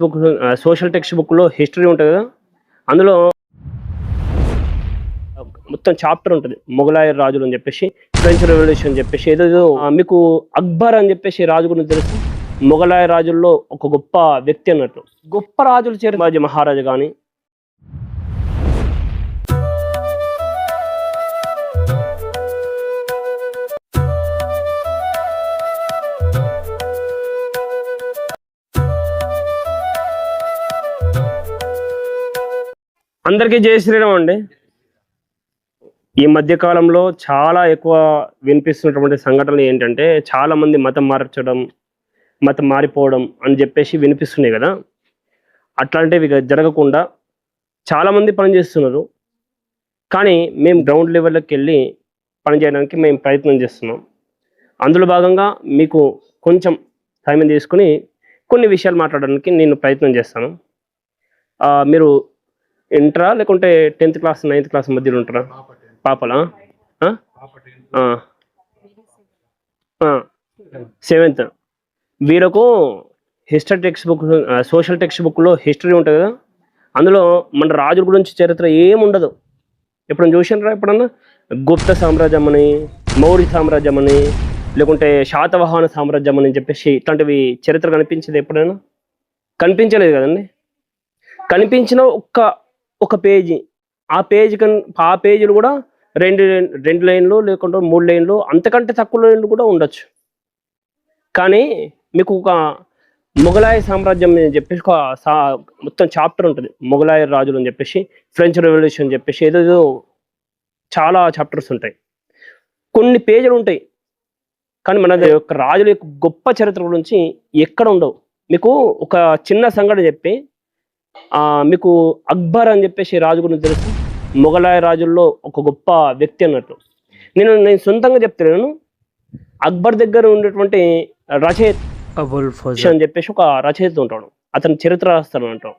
Book social text బుక్లో history ఉంటుంది కదా? అందులో మొత్తం చాప్టర్ ఉంటుంది. మొఘలాయ రాజులు అని చెప్పేసి ఫ్రెంచ్ రెవల్యూషన్ అని చెప్పేసి ఏదో మీకు అక్బర్ అని చెప్పేసి రాజు గురించి తెలుసు. మొఘలాయ రాజుల్లో ఒక గొప్ప వ్యక్తి అన్నట్టు. గొప్ప రాజులు చేరి బాజీ మహారాజు కానీ అందరికీ జయ శ్రీరామ్ అండి. ఈ మధ్య కాలంలో చాలా ఎక్కువ వినిపిస్తున్నటువంటి సంఘటనలు ఏంటంటే చాలామంది మతం మార్చడం మతం మారిపోవడం అని చెప్పేసి వినిపిస్తున్నాయి కదా. అట్లాంటివి జరగకుండా చాలామంది పనిచేస్తున్నారు పని చేస్తున్నారు. కానీ మేము గ్రౌండ్ లెవెల్లోకి వెళ్ళి పని చేయడానికి మేము ప్రయత్నం చేస్తున్నాం. అందులో భాగంగా మీకు కొంచెం టైం తీసుకుని కొన్ని విషయాలు మాట్లాడడానికి నేను ప్రయత్నం చేస్తాను. మీరు ఇంటరా? లేకుంటే టెన్త్ క్లాస్ నైన్త్ క్లాస్ మధ్యలో ఉంటారా? పాపలా? Seventh. వీరకు history text book social text బుక్లో హిస్టరీ ఉంటుంది కదా? అందులో మన రాజుల గురించి చరిత్ర ఏముండదు. ఎప్పుడన్నా చూసినారా ఎప్పుడన్నా? గుప్త సామ్రాజ్యం అని మౌర్య సామ్రాజ్యం అని లేకుంటే శాతవాహన సామ్రాజ్యం అని చెప్పేసి ఇట్లాంటివి చరిత్ర కనిపించేది ఎప్పుడైనా? కనిపించలేదు కదండి? కనిపించిన ఒక్క ఒక పేజీ. ఆ పేజీ కన్ ఆ పేజీలు కూడా రెండు రెండు లైన్లు లేకుంటే మూడు లైన్లు అంతకంటే తక్కువ లైన్లు కూడా ఉండొచ్చు. కానీ మీకు ఒక మొఘలాయ సామ్రాజ్యం అని చెప్పేసి ఒక సా మొత్తం చాప్టర్ ఉంటుంది. మొఘలాయ రాజులు అని చెప్పేసి ఫ్రెంచ్ రెవల్యూషన్ అని చెప్పేసి ఏదేదో చాలా చాప్టర్స్ ఉంటాయి. కొన్ని పేజీలు ఉంటాయి. కానీ మన యొక్క రాజుల యొక్క గొప్ప చరిత్ర గురించి ఎక్కడ ఉండవు. మీకు ఒక చిన్న సంఘటన చెప్పి మీకు అక్బర్ అని చెప్పేసి రాజు గురించి తెలుసు. మొఘలాయ రాజుల్లో ఒక గొప్ప వ్యక్తి అన్నట్టు. నేను నేను సొంతంగా చెప్తున్నాను అక్బర్ దగ్గర ఉండేటువంటి రచయిత అబుల్ అని చెప్పేసి ఒక రచయిత ఉంటాడు. అతను చరిత్ర రాస్తాడు అంటాం.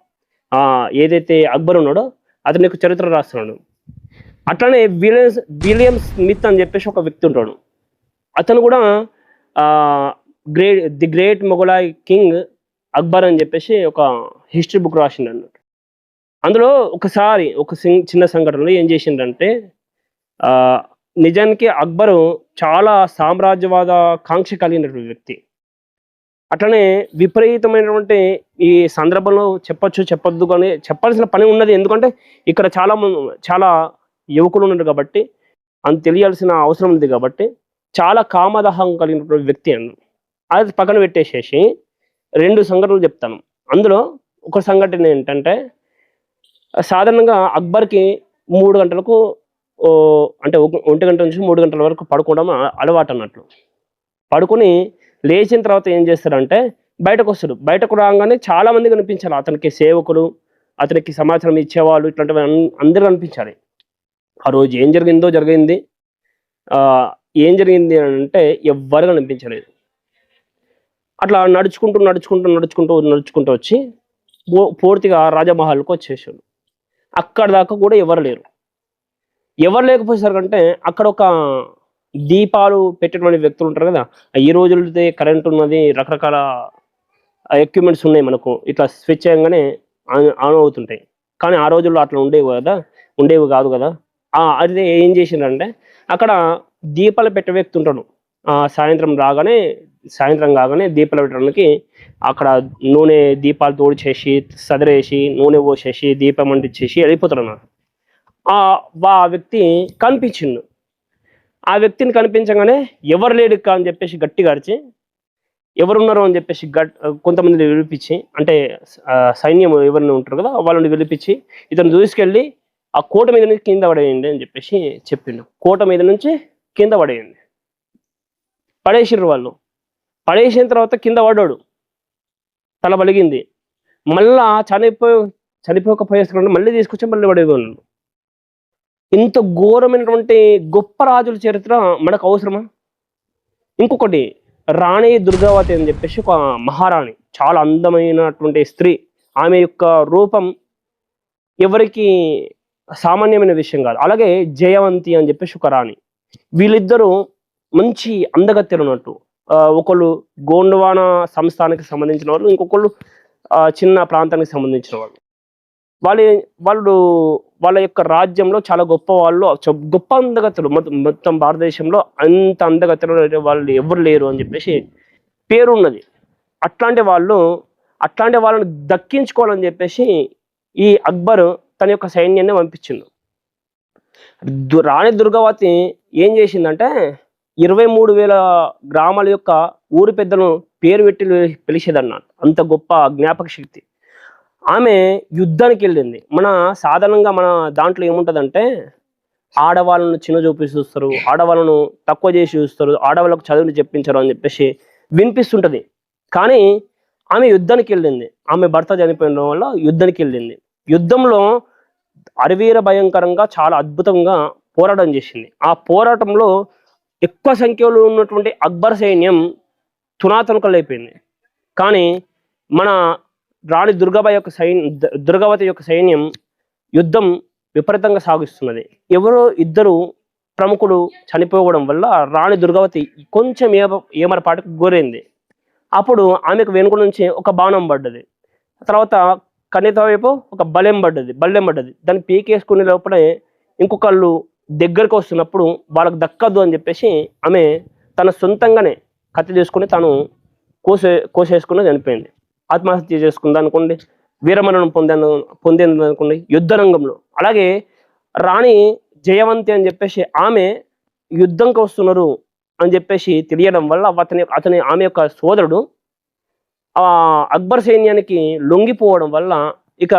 ఏదైతే అక్బర్ ఉన్నాడో అతని యొక్క చరిత్ర రాస్తున్నాడు అట్లనే విలియమ్స్ విలియం స్మిత్ అని చెప్పేసి ఒక వ్యక్తి ఉంటాడు. అతను కూడా great the great Mughlai king Akbar అని చెప్పేసి ఒక హిస్టరీ బుక్ రాసిండు అన్నట్టు అందులో ఒకసారి ఒక చిన్న సంఘటనలో ఏం చేసిండంటే నిజానికి అక్బరు చాలా సామ్రాజ్యవాద కాంక్ష కలిగినటువంటి వ్యక్తి. అట్లనే విపరీతమైనటువంటి ఈ సందర్భంలో చెప్పొచ్చు చెప్పొద్దు కానీ చెప్పాల్సిన పని ఉన్నది. ఎందుకంటే ఇక్కడ చాలా చాలా యువకులు ఉన్నారు కాబట్టి అంత తెలియాల్సిన అవసరం ఉంది కాబట్టి చాలా కామదాహం కలిగినటువంటి వ్యక్తి అన్న అది పక్కన పెట్టేసేసి రెండు సంఘటనలు చెప్తాను. అందులో ఒక సంఘటన ఏంటంటే సాధారణంగా అక్బర్కి మూడు గంటలకు అంటే ఒంటి గంట నుంచి మూడు గంటల వరకు పడుకోవడం అలవాటు అన్నట్లు. పడుకొని లేచిన తర్వాత ఏం చేస్తారంటే బయటకు వస్తాడు బయటకు రాగానే చాలామంది కనిపించాలి. అతనికి సేవకులు అతనికి సమాచారం ఇచ్చేవాళ్ళు ఇట్లాంటివి అందరూ కనిపించాలి. ఆ రోజు ఏం జరిగిందో జరిగింది. ఏం జరిగింది అని అంటే ఎవ్వరు కనిపించలేదు. అట్లా నడుచుకుంటూ నడుచుకుంటూ నడుచుకుంటూ నడుచుకుంటూ వచ్చి పూర్తిగా రాజమహల్కి వచ్చేసాడు. అక్కడ దాకా కూడా ఎవరు లేరు. ఎవరు లేకపోయేసరికంటే అక్కడ ఒక దీపాలు పెట్టేటువంటి వ్యక్తులు ఉంటారు కదా ఈ రోజులతో కరెంట్ ఉన్నది రకరకాల ఎక్విప్మెంట్స్ ఉన్నాయి మనకు. ఇట్లా స్విచ్ చేయగానే ఆన్ ఆన్ అవుతుంటాయి. కానీ ఆ రోజుల్లో అట్లా ఉండేవి కదా ఉండేవి కాదు కదా. అది ఏం చేసిందంటే అక్కడ దీపాలు పెట్టే వ్యక్తి ఉంటాడు. సాయంత్రం రాగానే సాయంత్రం కాగానే దీపాలు పెట్టడానికి అక్కడ నూనె దీపాలు తోడు చేసి సదిరేసి నూనె పోసేసి దీపం అంటించేసి వెళ్ళిపోతాడు ఆ వ్యక్తి కనిపించిండు. ఆ వ్యక్తిని కనిపించగానే ఎవరు లేడు ఇక్కడ అని చెప్పేసి గట్టిగా అరిచి ఎవరున్నారు అని చెప్పేసి గట్ కొంతమందిని పిలిపించి అంటే సైన్యం ఎవరిని ఉంటారు కదా వాళ్ళని పిలిపించి ఇతను దూసుకెళ్ళి ఆ కోట మీద నుంచి కింద పడేయండి అని చెప్పేసి చెప్పిండు. కోట మీద నుంచి కింద పడేయండి. పడేసిర్రు వాళ్ళు. పడేసిన తర్వాత కింద పడ్డాడు. తల బలిగింది మళ్ళా చనిపోయి చనిపోకపోయేసరికి మళ్ళీ తీసుకొచ్చి మళ్ళీ పడేవాళ్ళు. ఇంత ఘోరమైనటువంటి గొప్ప రాజుల చరిత్ర మనకు అవసరమా? ఇంకొకటి రాణి దుర్గావతి అని చెప్పేసి ఒక మహారాణి చాలా అందమైనటువంటి స్త్రీ. ఆమె యొక్క రూపం ఎవరికి సామాన్యమైన విషయం కాదు. అలాగే జయవంతి అని చెప్పేసి ఒక రాణి. వీళ్ళిద్దరూ మంచి అందగత్తెలు ఉన్నట్టు ఒకళ్ళు గోండవాన సంస్థానికి సంబంధించిన వాళ్ళు ఇంకొకళ్ళు చిన్న ప్రాంతానికి సంబంధించిన వాళ్ళు. వాళ్ళ వాళ్ళు వాళ్ళ యొక్క రాజ్యంలో చాలా గొప్ప వాళ్ళు గొప్ప అందగతులు మొత్తం మొత్తం భారతదేశంలో అంత అందగతులు వాళ్ళు ఎవరు లేరు అని చెప్పేసి పేరు ఉన్నది. అట్లాంటి వాళ్ళు అట్లాంటి వాళ్ళని దక్కించుకోవాలని చెప్పేసి ఈ అక్బర్ తన యొక్క సైన్యాన్ని పంపించిండు. రాణి దుర్గావతి ఏం చేసిందంటే ఇరవై మూడు వేల గ్రామాల యొక్క ఊరి పెద్దలను పేరు పెట్టి పిలిచేదన్నాడు. అంత గొప్ప జ్ఞాపక శక్తి. ఆమె యుద్ధానికి వెళ్ళింది. మన సాధారణంగా మన దాంట్లో ఏముంటుందంటే ఆడవాళ్ళను చిన్న చూపి చూస్తారు ఆడవాళ్ళను తక్కువ చేసి చూస్తారు ఆడవాళ్ళకు చదువుని చెప్పించరు అని చెప్పేసి వినిపిస్తుంటది. కానీ ఆమె యుద్ధానికి వెళ్ళింది. ఆమె భర్త చనిపోయిన వల్ల యుద్ధానికి వెళ్ళింది. యుద్ధంలో అరవీర భయంకరంగా చాలా అద్భుతంగా పోరాటం చేసింది. ఆ పోరాటంలో ఎక్కువ సంఖ్యలో ఉన్నటువంటి అక్బర్ సైన్యం తునాతునకలైపోయింది కానీ మన రాణి దుర్గాబాయి యొక్క సైన్ దుర్గావతి యొక్క సైన్యం యుద్ధం విపరీతంగా సాగిస్తున్నది. ఎవరో ఇద్దరు ప్రముఖులు చనిపోవడం వల్ల రాణి దుర్గావతి కొంచెం ఏ ఏమరపాటుకు గురైంది. అప్పుడు ఆమెకు వెనుక నుంచి ఒక బాణం పడ్డది. తర్వాత కన్యత వైపు ఒక బలెం పడ్డది బల్లెం పడ్డది. దాన్ని పీకేసుకునే లోపలే ఇంకొకళ్ళు దగ్గరకు వస్తున్నప్పుడు వాళ్ళకు దక్కద్దు అని చెప్పేసి ఆమె తన సొంతంగానే కత్తి తీసుకుని తాను కోసే కోసేసుకుని చనిపోయింది. ఆత్మహత్య చేసుకుంది అనుకోండి వీరమరణం పొందాను పొందింది అనుకోండి యుద్ధ రంగంలో. అలాగే రాణి జయవంతి అని చెప్పేసి ఆమె యుద్ధంకి వస్తున్నారు అని చెప్పేసి తెలియడం వల్ల అతని అతని ఆమె యొక్క సోదరుడు ఆ అక్బర్ సైన్యానికి లొంగిపోవడం వల్ల ఇక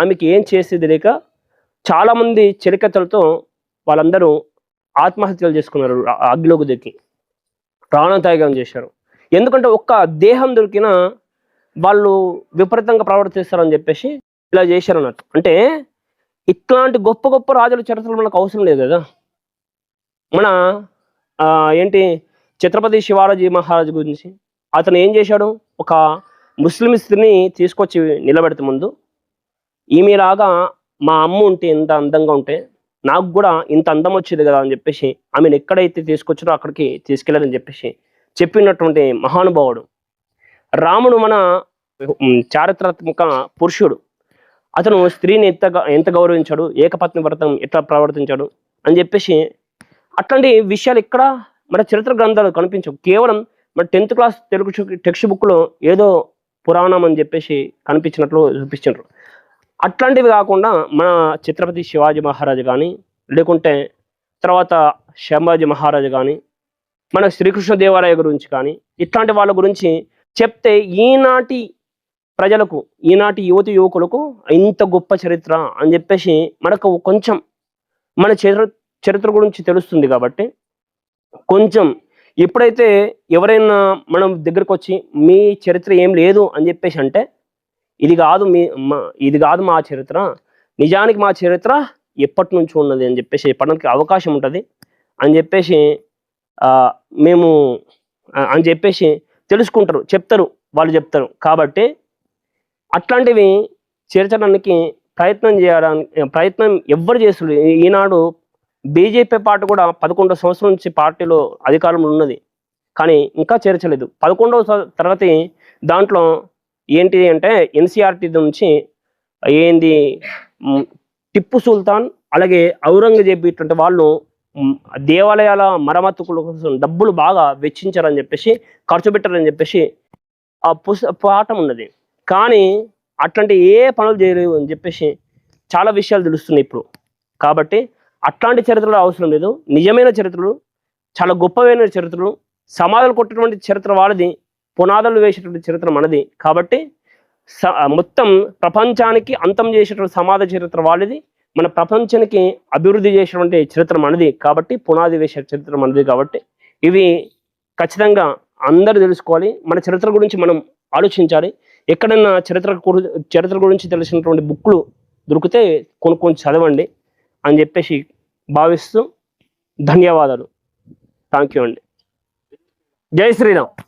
ఆమెకి ఏం చేసేది లేక చాలామంది చెలికత్తలతో వాళ్ళందరూ ఆత్మహత్యలు చేసుకున్నారు ఆ అగ్నిలోకి దిక్కి. ప్రాణత్యాగం చేశారు. ఎందుకంటే ఒక్క దేహం దొరికినా వాళ్ళు విపరీతంగా ప్రవర్తిస్తారని చెప్పేసి ఇలా చేశారు అన్నట్టు అంటే ఇట్లాంటి గొప్ప గొప్ప రాజుల చరిత్రలు మనకు అవసరం లేదు కదా. మన ఏంటి ఛత్రపతి శివారాజీ మహారాజు గురించి. అతను ఏం చేశాడు? ఒక ముస్లిం స్త్రీని తీసుకొచ్చి నిలబెడితే ముందు ఈమెలాగా మా అమ్మ ఉంటే ఇంత అందంగా ఉంటే నాకు కూడా ఇంత అందం వచ్చేది కదా అని చెప్పేసి ఆమెను ఎక్కడైతే తీసుకొచ్చారో అక్కడికి తీసుకెళ్ళాలని చెప్పేసి చెప్పినటువంటి మహానుభావుడు. రాముడు మన చారిత్రాత్మక పురుషుడు. అతను స్త్రీని ఎంత ఎంత గౌరవించాడు ఏకపత్ని వ్రతం ఎట్లా ప్రవర్తించాడు అని చెప్పేసి అట్లాంటి విషయాలు ఇక్కడ మన చరిత్ర గ్రంథాలు కనిపించవు. కేవలం మన టెన్త్ క్లాస్ తెలుగు టెక్స్ట్ బుక్లో ఏదో పురాణం అని చెప్పేసి కనిపించినట్లు చూపించారు అట్లాంటివి కాకుండా మన ఛత్రపతి శివాజీ మహారాజు కానీ లేకుంటే తర్వాత శంభాజీ మహారాజు కానీ మన శ్రీకృష్ణ దేవాలయ గురించి కానీ ఇట్లాంటి వాళ్ళ గురించి చెప్తే ఈనాటి ప్రజలకు ఈనాటి యువతి యువకులకు ఇంత గొప్ప చరిత్ర అని చెప్పేసి మనకు కొంచెం మన చరిత్ర చరిత్ర గురించి తెలుస్తుంది కాబట్టి కొంచెం ఎప్పుడైతే ఎవరైనా మనం దగ్గరకు వచ్చి మీ చరిత్ర ఏం లేదు అని చెప్పేసి అంటే ఇది కాదు మీ మా- ఇది కాదు మా చరిత్ర. నిజానికి మా చరిత్ర ఎప్పటి నుంచి ఉన్నది అని చెప్పేసి చెప్పడానికి అవకాశం ఉంటుంది. అని చెప్పేసి మేము అని చెప్పేసి తెలుసుకుంటారు చెప్తారు వాళ్ళు చెప్తారు. కాబట్టి అట్లాంటివి చేర్చడానికి ప్రయత్నం చేయడానికి ప్రయత్నం ఎవ్వరు చేస్తుంది ఈనాడు బీజేపీ పార్టీ కూడా పదకొండో సంవత్సరం నుంచి పార్టీలో అధికారంలో ఉన్నది. కానీ ఇంకా చేర్చలేదు. పదకొండవ తరగతి దాంట్లో ఏంటి అంటే ఎన్సీఆర్టీ నుంచి ఏంది టిప్పు సుల్తాన్ అలాగే ఔరంగజేబ్ ఇటువంటి వాళ్ళు దేవాలయాల మరమ్మతుల కోసం డబ్బులు బాగా వెచ్చించారని చెప్పేసి ఖర్చు పెట్టారని చెప్పేసి ఆ పుస్ పాఠం ఉన్నది. కానీ అట్లాంటి ఏ పనులు చేయలేవు అని చెప్పేసి చాలా విషయాలు తెలుస్తున్నాయి ఇప్పుడు. కాబట్టి అట్లాంటి చరిత్రలు అవసరం లేదు. నిజమైన చరిత్రలు చాలా గొప్పమైన చరిత్రలు సమాధాలు కొట్టినటువంటి చరిత్ర వాళ్ళది పునాదులు వేసేటువంటి చరిత్ర మనది. కాబట్టి స మొత్తం ప్రపంచానికి అంతం చేసేటువంటి సమాధ చరిత్ర వాళ్ళది. మన ప్రపంచానికి అభివృద్ధి చేసినటువంటి చరిత్ర మనది. కాబట్టి పునాది వేసే చరిత్ర మనది కాబట్టి ఇవి ఖచ్చితంగా అందరూ తెలుసుకోవాలి. మన చరిత్ర గురించి మనం ఆలోచించాలి. ఎక్కడన్నా చరిత్ర చరిత్ర గురించి తెలిసినటువంటి బుక్లు దొరికితే కొనుక్కొని చదవండి అని చెప్పేసి భావిస్తూ ధన్యవాదాలు. థ్యాంక్ యూ అండి. జై శ్రీరామ్.